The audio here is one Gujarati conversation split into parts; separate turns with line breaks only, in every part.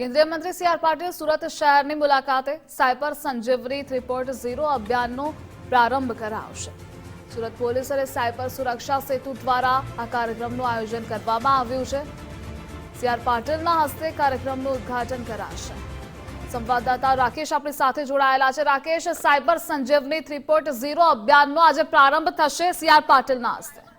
કેન્દ્રીય મંત્રી સી આર પાટીલ સુરત શહેરની મુલાકાતે cyber Sanjeevani three point zero અભિયાનનો પ્રારંભ કરાવશે. સુરત પોલીસ અને સાયબર સુરક્ષા સેતુ દ્વારા આ કાર્યક્રમનું આયોજન કરવામાં આવ્યું છે. સી આર પાટીલના હસ્તે કાર્યક્રમનું ઉદ્ઘાટન કરાશે. સંવાદદાતા રાકેશ આપણી સાથે જોડાયેલા છે. Rakesh, cyber Sanjeevani three point zero અભિયાનનો આજે પ્રારંભ થશે સી આર પાટીલના હસ્તે.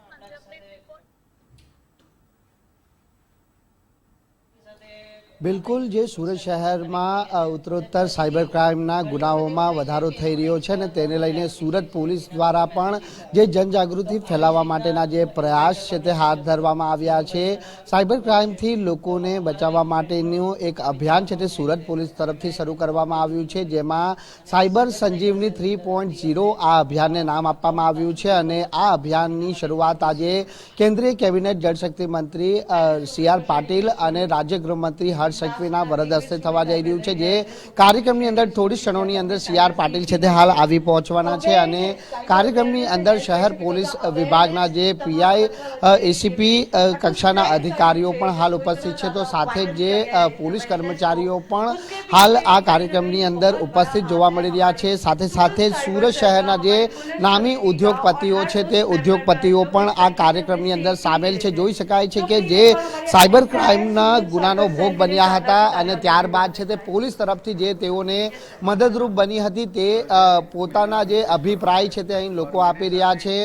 બિલકુલ, જે સુરત શહેરમાં ઉત્તરોત્તર સાયબર ક્રાઇમના ગુનાઓમાં વધારો થઈ રહ્યો છે ને તેને લઈને સુરત પોલીસ દ્વારા પણ જે જનજાગૃતિ ફેલાવવા માટેના જે પ્રયાસ છે તે હાથ ધરવામાં આવ્યા છે. સાયબર ક્રાઇમથી લોકોને બચાવવા માટેનું એક અભિયાન છે તે સુરત પોલીસ તરફથી શરૂ કરવામાં આવ્યું છે, જેમાં cyber Sanjeevani three point zero આ અભિયાનને નામ આપવામાં આવ્યું છે અને આ અભિયાનની શરૂઆત આજે કેન્દ્રીય કેબિનેટ જળશક્તિ મંત્રી સી આર પાટીલ અને રાજ્ય ગૃહમંત્રી હર્ષ સંઘવીના વરદસ્તે થવા જઈ રહ્યું છે, જે કાર્યક્રમની અંદર થોડી ક્ષણોની અંદર સી આર પાટીલ છે તે હાલ આવી પહોંચવાના છે અને કાર્યક્રમની અંદર શહેર પોલીસ વિભાગના જે પીઆઈ એસીપી કક્ષાના અધિકારીઓ પણ હાલ ઉપસ્થિત છે. તો સાથે જે પોલીસ કર્મચારીઓ પણ હાલ આ કાર્યક્રમની અંદર ઉપસ્થિત જોવા મળી રહ્યા છે. સાથે સાથે સુરત શહેરના જે નામી ઉદ્યોગપતિઓ છે તે ઉદ્યોગપતિઓ પણ આ કાર્યક્રમની અંદર સામેલ છે. જોઈ શકાય છે કે જે સાયબર ક્રાઇમના ગુનાનો ભોગ બન્યા હતા અને ત્યારબાદ છે તે પોલીસ તરફથી જે તેઓને મદદરૂપ બની હતી તે પોતાના જે અભિપ્રાય છે તે અહીં લોકો આપી રહ્યા છે.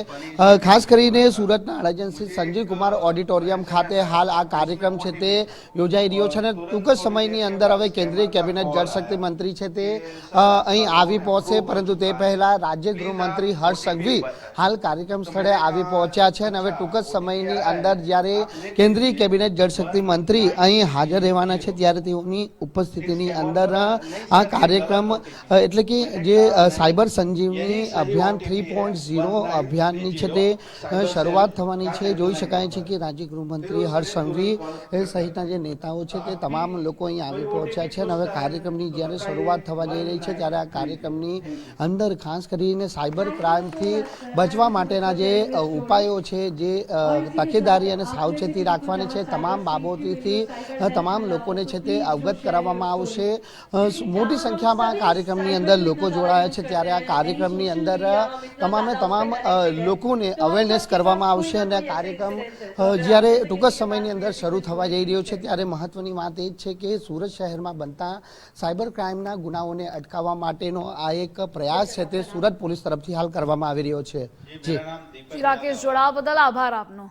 ખાસ કરીને સુરતના એજન્સી સંજીવ કુમાર ઓડિટોરિયમ ખાતે હાલ આ કાર્યક્રમ છે તે યોજાઈ રહ્યો છે અને ટૂંક જ સમયની અંદર હવે કેન્દ્રીય કેબિનેટ જળશક્તિ મંત્રી છે તે અહીં આવી પહોંચશે. પરંતુ તે પહેલાં રાજ્ય ગૃહમંત્રી હર્ષ સંઘવી હાલ કાર્યક્રમ સ્થળે આવી પહોંચ્યા છે અને હવે ટૂંક જ સમયની અંદર જ્યારે કેન્દ્રીય કેબિનેટ જળશક્તિ મંત્રી અહીં હાજર રહેવાના છે ત્યારે તેઓની ઉપસ્થિતિની અંદર આ કાર્યક્રમ એટલે કે જે સાયબર સંજીવની અભિયાન થ્રી પોઈન્ટ ઝીરો અભિયાનની છે તે શરૂઆત થવાની છે. જોઈ શકાય છે કે રાજ્ય ગૃહમંત્રી હર્ષ સંઘવી સહિતના જે નેતાઓ છે તે તમામ લોકો અહીં આવી પહોંચ્યા છે અને હવે કાર્યક્રમની જ્યારે શરૂઆત થવા જઈ રહી છે ત્યારે આ કાર્યક્રમની અંદર ખાસ કરીને સાયબર ક્રાઇમથી બચવા માટેના જે ઉપાયો છે જે તકેદારી અને સાવચેતી રાખવાની છે તમામ બાબતોથી તમામ લોકોને છે તે અવગત કરાવવામાં આવશે. મોટી સંખ્યામાં કાર્યક્રમની અંદર લોકો જોડાયા છે. ત્યારે આ કાર્યક્રમની અંદર તમામે તમામ લોકોને અવેરનેસ કરવામાં આવશે અને આ કાર્યક્રમ જ્યારે ટૂંક જ સમયની અંદર શરૂ થવા જઈ રહ્યો છે, ત્યારે મહત્વની વાત એ છે કે સુરત શહેરમાં બનતા સાયબર ક્રાઇમના ગુનાઓને અટકાવવા માટેનો આ એક પ્રયાસ છે તે સુરત પોલીસ તરફથી હાલ કરવામાં આવી રહ્યો છે. જી,
રાકેશ જોડાવા બદલ આભાર આપનો.